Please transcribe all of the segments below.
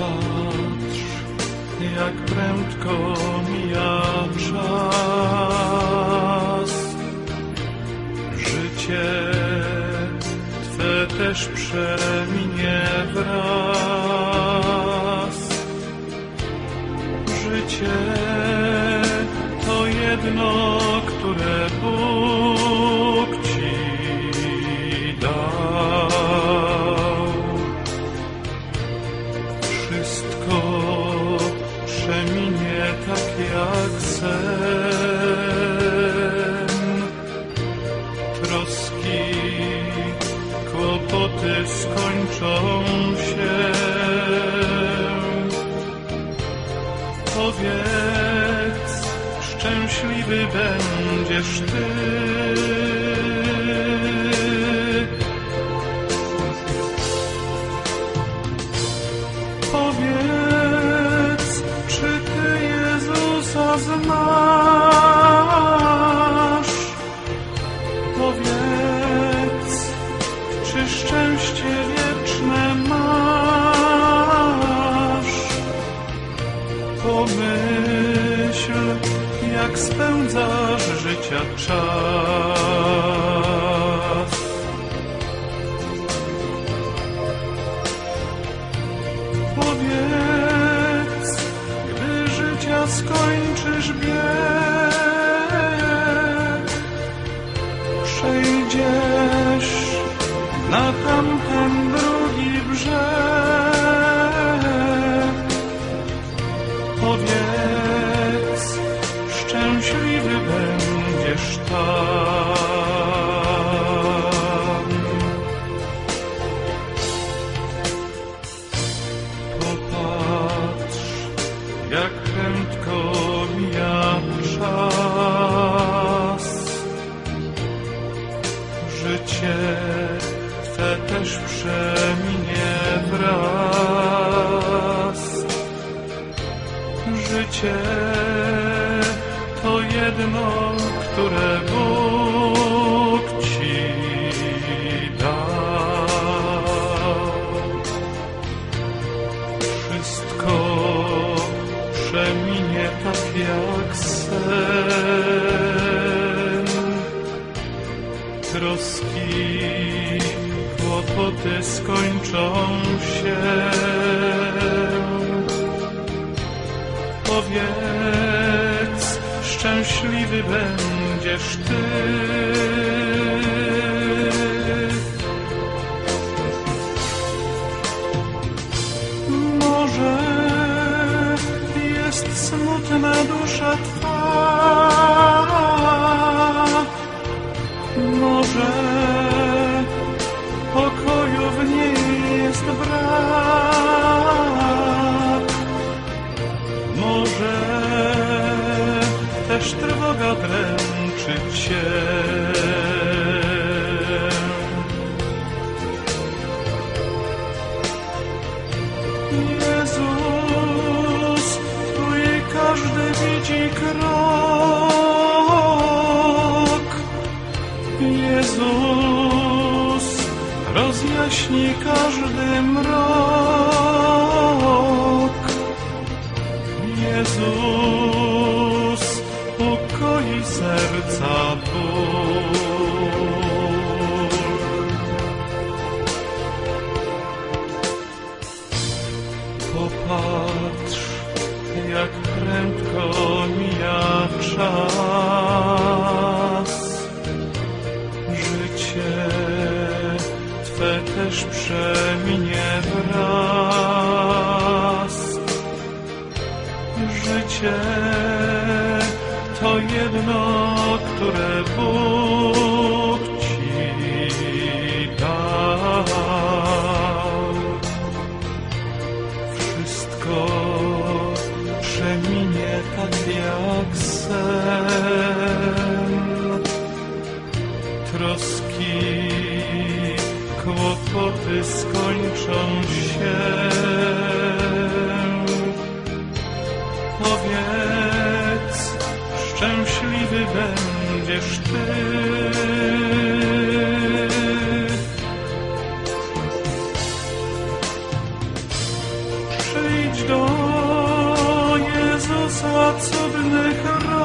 Popatrz, jak prędko mija czas. Życie Twe też przeminie wraz. Życie to jedno, jak spędzasz życia czas. Powiedz, gdy życia skończysz bieg, przejdziesz na tamten drugi brzeg. Prędko mija czas. Życie Twe też przeminie wraz. Życie to jedno, które Bóg Powiedz, szczęśliwy będziesz Ty. Może jest smutna dusza Twa, może też trwoga dręczy Cię. Jezus, Twój każdy widzi krok. Jezus, rozjaśni każdy mrok. sabor. Troski, kłopoty skończą się. Powiedz, szczęśliwy będziesz Ty. Przyjdź do Jezusa cudnych rąk.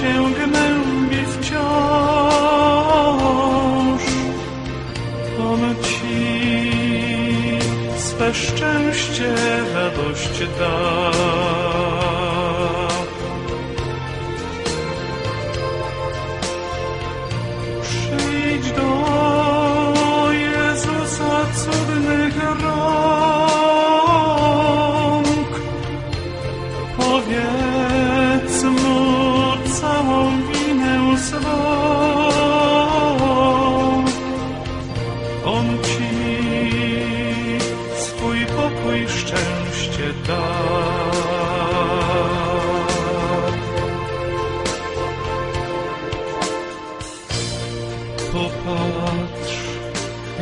Co Cię gnębi wciąż. On Ci swe szczęście, radość da.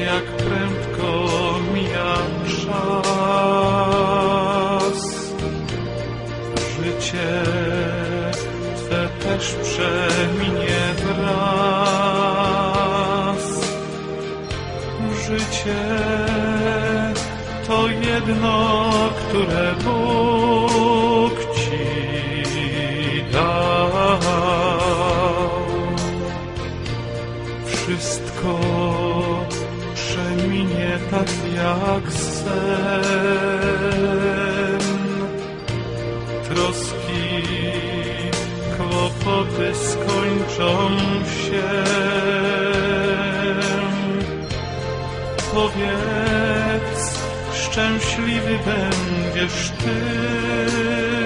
Jak prędko mija czas. Życie Twe też przeminie wraz. Życie to jedno, które Bóg jak sen. Troski, kłopoty skończą się. Powiedz, szczęśliwy będziesz Ty.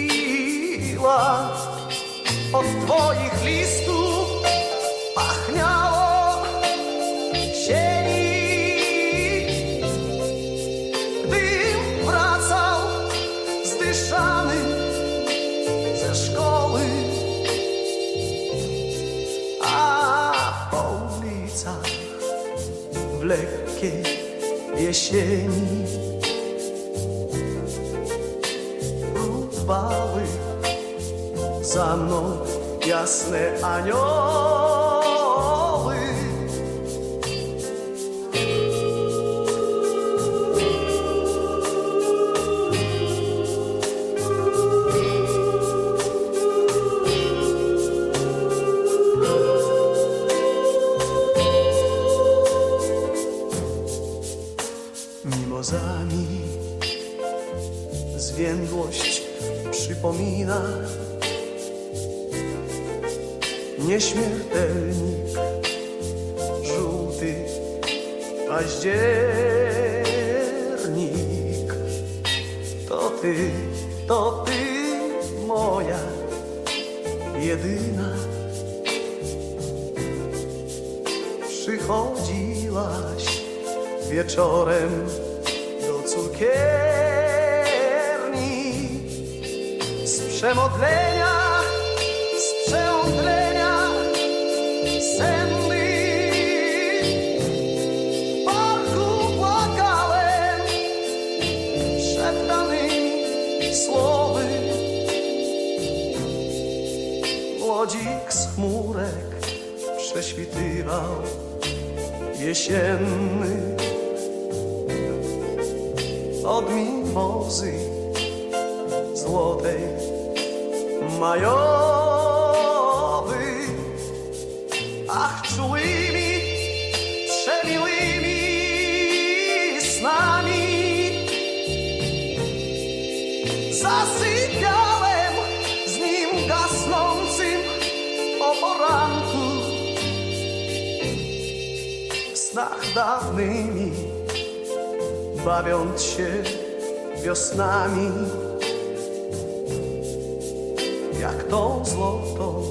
світла, от твоїх лісту. Za mną jasne anioły. Mimozami zwiędłość przypomina Nieśmiertelnik żółty październik. To ty, to ty moja jedyna. Przychodziłaś wieczorem do cukierni z przemodlenia, jesienny. od mimozy złotej majowy. Ach, czułymi, snach dawnymi Bawiąc się wiosnami. Jak tą złotą,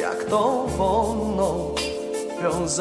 jak tą wonną wiązanką